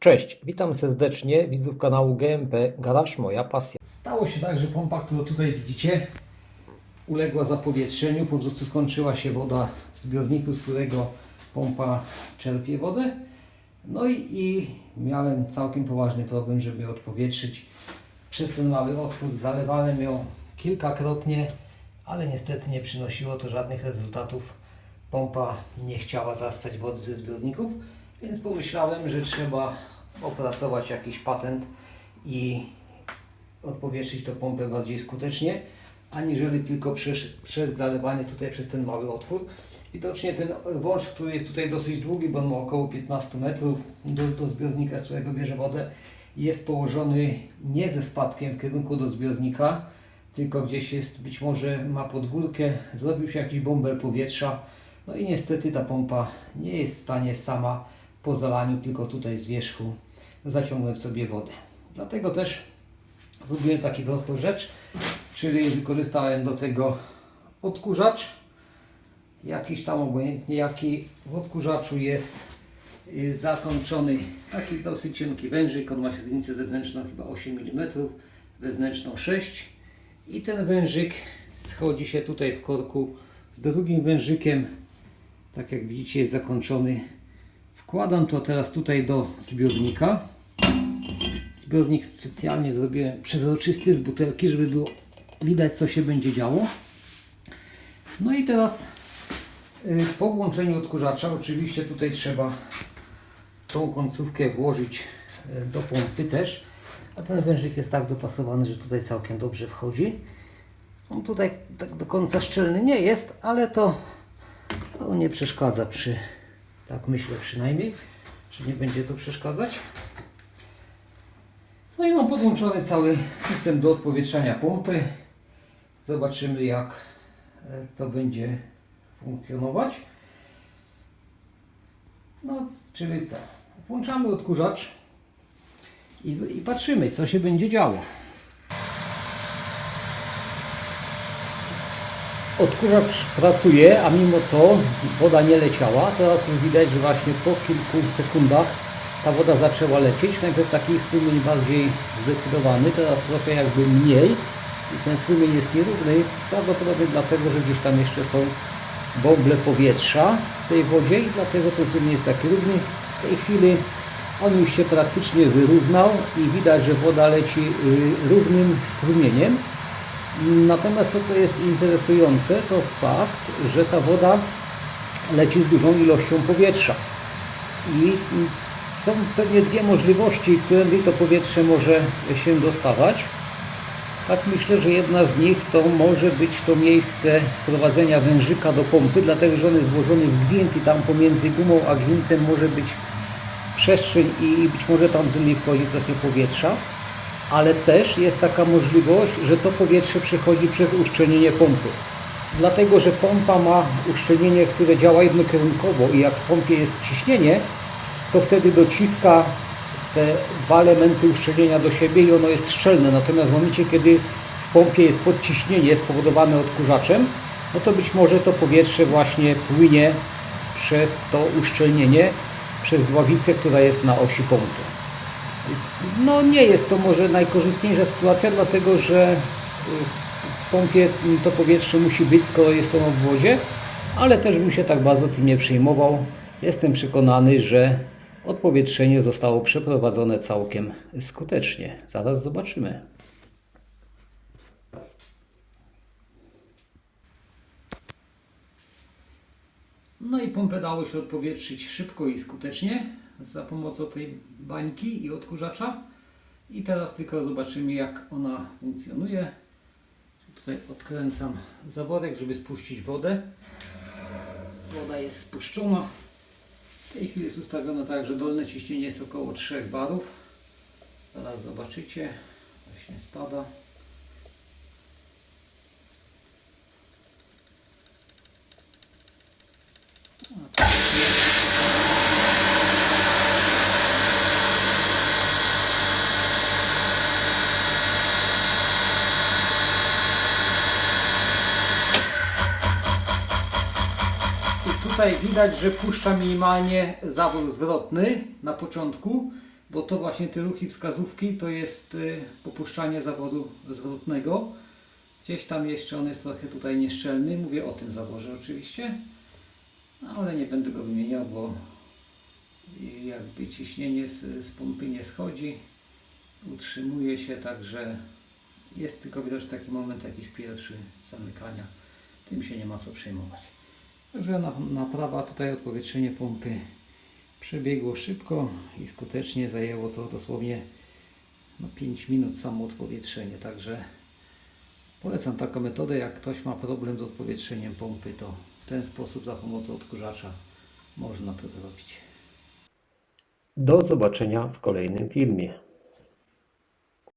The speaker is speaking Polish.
Cześć, witam serdecznie widzów kanału GMP Garaż Moja Pasja. Stało się tak, że pompa, którą tutaj widzicie, uległa zapowietrzeniu. Po prostu skończyła się woda w zbiorniku, z którego pompa czerpie wodę. No i, i miałem całkiem poważny problem, żeby odpowietrzyć. Przez ten mały otwór zalewałem ją kilkakrotnie, ale niestety nie przynosiło to żadnych rezultatów. Pompa nie chciała zastać wody ze zbiorników, więc pomyślałem, że trzeba opracować jakiś patent i odpowietrzyć tą pompę bardziej skutecznie, aniżeli tylko przez, przez zalewanie tutaj przez ten mały otwór. Widocznie ten wąż, który jest tutaj dosyć długi, bo on ma około 15 metrów do, do zbiornika, z którego bierze wodę, jest położony nie ze spadkiem w kierunku do zbiornika, tylko gdzieś jest, być może ma pod górkę, zrobił się jakiś bąbel powietrza, no i niestety ta pompa nie jest w stanie sama po zalaniu, tylko tutaj z wierzchu zaciągnąć sobie wodę. Dlatego też zrobiłem taką prostą rzecz, czyli wykorzystałem do tego odkurzacz, jakiś tam obojętnie jaki w odkurzaczu jest y, zakończony taki dosyć cienki wężyk, on ma średnicę zewnętrzną chyba 8 mm, wewnętrzną 6 i ten wężyk schodzi się tutaj w korku z drugim wężykiem, tak jak widzicie jest zakończony. Wkładam to teraz tutaj do zbiornika. Zbiornik specjalnie zrobiłem przezroczysty z butelki, żeby było widać co się będzie działo. No i teraz y, po włączeniu odkurzacza oczywiście tutaj trzeba tą końcówkę włożyć y, do pompy też. A ten wężyk jest tak dopasowany, że tutaj całkiem dobrze wchodzi. On tutaj tak do końca szczelny nie jest, ale to, to nie przeszkadza przy, tak myślę przynajmniej, że nie będzie to przeszkadzać. No i mam podłączony cały system do odpowietrzania pompy. Zobaczymy jak e, to będzie funkcjonować. No, czyli co? Włączamy odkurzacz i, i patrzymy co się będzie działo. Odkurzacz pracuje, a mimo to woda nie leciała. Teraz już widać, że właśnie po kilku sekundach ta woda zaczęła lecieć. Najpierw taki strumień bardziej zdecydowany, teraz trochę jakby mniej. I ten strumień jest nierówny, prawdopodobnie dlatego, że gdzieś tam jeszcze są bąble powietrza w tej wodzie i dlatego ten strumień jest taki równy. W tej chwili on już się praktycznie wyrównał i widać, że woda leci y, równym strumieniem. Natomiast to, co jest interesujące, to fakt, że ta woda leci z dużą ilością powietrza. I są pewnie dwie możliwości, którędy to powietrze może się dostawać. Tak myślę, że jedna z nich to może być to miejsce wprowadzenia wężyka do pompy, dlatego że on jest włożony w gwint i tam pomiędzy gumą a gwintem może być przestrzeń i być może tam wchodzi trochę powietrza ale też jest taka możliwość, że to powietrze przechodzi przez uszczelnienie pompy. Dlatego, że pompa ma uszczelnienie, które działa jednokierunkowo i jak w pompie jest ciśnienie, to wtedy dociska te dwa elementy uszczelnienia do siebie i ono jest szczelne. Natomiast w momencie, kiedy w pompie jest podciśnienie spowodowane odkurzaczem, no to być może to powietrze właśnie płynie przez to uszczelnienie, przez głowicę, która jest na osi pompy. No nie jest to może najkorzystniejsza sytuacja, dlatego że w pompie to powietrze musi być, skoro jest ono w wodzie, ale też bym się tak bardzo tym nie przejmował. Jestem przekonany, że odpowietrzenie zostało przeprowadzone całkiem skutecznie. Zaraz zobaczymy. No i pompę dało się odpowietrzyć szybko i skutecznie za pomocą tej bańki i odkurzacza. I teraz tylko zobaczymy jak ona funkcjonuje. Tutaj odkręcam zaworek, żeby spuścić wodę. Woda jest spuszczona. W tej chwili jest ustawiona tak, że dolne ciśnienie jest około 3 barów. Zaraz zobaczycie. Właśnie spada. I tutaj widać, że puszcza minimalnie zawór zwrotny na początku. bo to właśnie te ruchy wskazówki to jest y, popuszczanie zaworu zwrotnego. Gdzieś tam jeszcze on jest trochę tutaj nieszczelny, mówię o tym zaworze oczywiście, no, ale nie będę go wymieniał, bo jakby ciśnienie z, z pompy nie schodzi, utrzymuje się, także jest tylko widoczny taki moment jakiś pierwszy zamykania. Tym się nie ma co przejmować. Na, naprawa tutaj odpowietrzenie pompy przebiegło szybko i skutecznie. Zajęło to dosłownie no, 5 minut samo odpowietrzenie. Także polecam taką metodę. Jak ktoś ma problem z odpowietrzeniem pompy, to w ten sposób za pomocą odkurzacza można to zrobić. Do zobaczenia w kolejnym filmie.